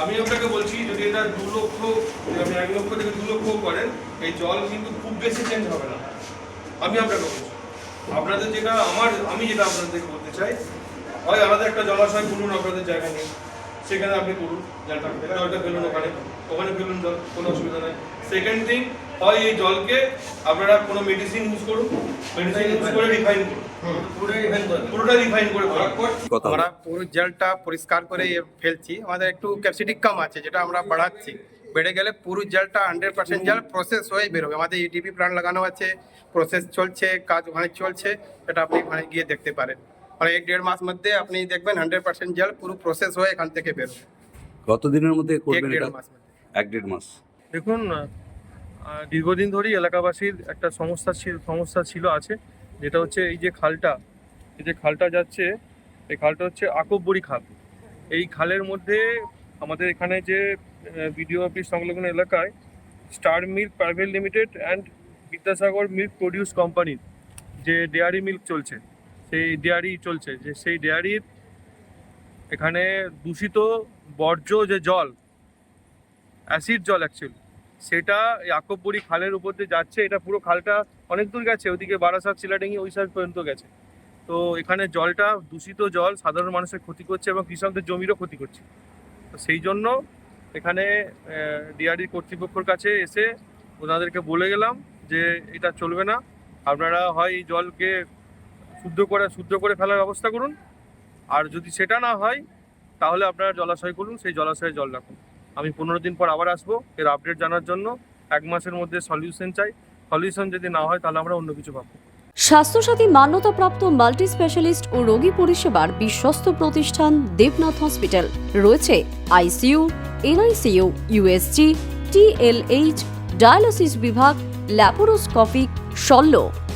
আমি আপনাকে বলছি, যদি এটা দু লক্ষ আপনি এক লক্ষ থেকে দু লক্ষ করেন, এই জল কিন্তু খুব বেশি চেঞ্জ হবে না। আমি আপনাকে বলছি, আপনাদের যেটা আমার, আমি যেটা আপনাদেরকে বলতে চাই, হয় আলাদা একটা জলাশয় করুন আপনাদের জায়গা নেই। সেখানে আপনি করুন, জলটা ফেলুন ওখানে ওখানে ফেলুন জল, কোনো অসুবিধা নেই। সেকেন্ড থিং হয় এই জলকে আপনারা কোনো মেডিসিন ইউজ করুন মেডিসিন ইউজ করে রিফাইন করুন। পুরোটা রিফাইন করে আমরা পুরো জলটা পরিষ্কার করে ফেলছি। আমাদের একটু ক্যাপাসিটি কম আছে যেটা আমরা বাড়াচ্ছি। বেড়ে গেলে পুরো জলটা হান্ড্রেড পার্সেন্ট জল প্রসেস হয়ে বেরোবে। আমাদের ইডিপি প্ল্যান্ট লাগানো আছে প্রসেস চলছে কাজ ওখানে চলছে সেটা আপনি ওখানে গিয়ে দেখতে পারেন। মানে এক দেড় মাস মধ্যে আপনি দেখবেন হান্ড্রেড পার্সেন্ট জল পুরো প্রসেস হয়ে এখান থেকে বেরোবে। কত দিনের মধ্যে এক দেড় মাস এক দেড় মাস। দেখুন দীর্ঘদিন ধরেই এলাকাবাসীর একটা সমস্যা ছিল সমস্যা ছিল আছে, যেটা হচ্ছে এই যে খালটা, এই যে খালটা যাচ্ছে, এই খালটা হচ্ছে আকববড়ি খাল। এই খালের মধ্যে আমাদের এখানে যে বিডিও অফিস সংলগ্ন এলাকায় star milk private limited and Vidyasagar milk produce কোম্পানির যে ডেয়ারি মিল্ক চলছে, সেই ডেয়ারি চলছে, যে সেই ডেয়ারির এখানে দূষিত বর্জ্য যে জল, অ্যাসিড জল অ্যাকচুয়ালি সেটা আকবপুরি খালের উপর দিয়ে যাচ্ছে, এটা পুরো খালটা অনেক দূর গেছে ওদিকে বারাসাত চিলাডেঙ্গি ওই সাইড পর্যন্ত গেছে। তো এখানে জলটা দূষিত জল, সাধারণ মানুষের ক্ষতি করছে এবং কৃষকদের জমিরও ক্ষতি করছে। তো সেই জন্য এখানে ডিআরডি কর্তৃপক্ষের কাছে এসে ওনাদেরকে বলে গেলাম যে এটা চলবে না। আপনারা হয় এই জলকে শুদ্ধ করে শুদ্ধ করে ফেলার ব্যবস্থা করুন। আর যদি সেটা না হয়, তাহলে আপনারা জলাশয় করুন, সেই জলাশয়ে জল রাখুন। আমি পনেরো দিন পর আবার আসব। এর আপডেট জানার জন্য এক মাসের মধ্যে সলিউশন চাই। সলিউশন যদি না হয়, তাহলে আমরা অন্য কিছু পাবো স্বাস্থ্যসাথী মান্যতাপ্রাপ্ত মাল্টি স্পেশালিস্ট ও রোগী পরিষেবার বিশ্বস্ত প্রতিষ্ঠান দেবনাথ হসপিটাল রয়েছে ICU NICU USG TLH dialysis বিভাগ ল্যাপারোস্কোপিক শল্য।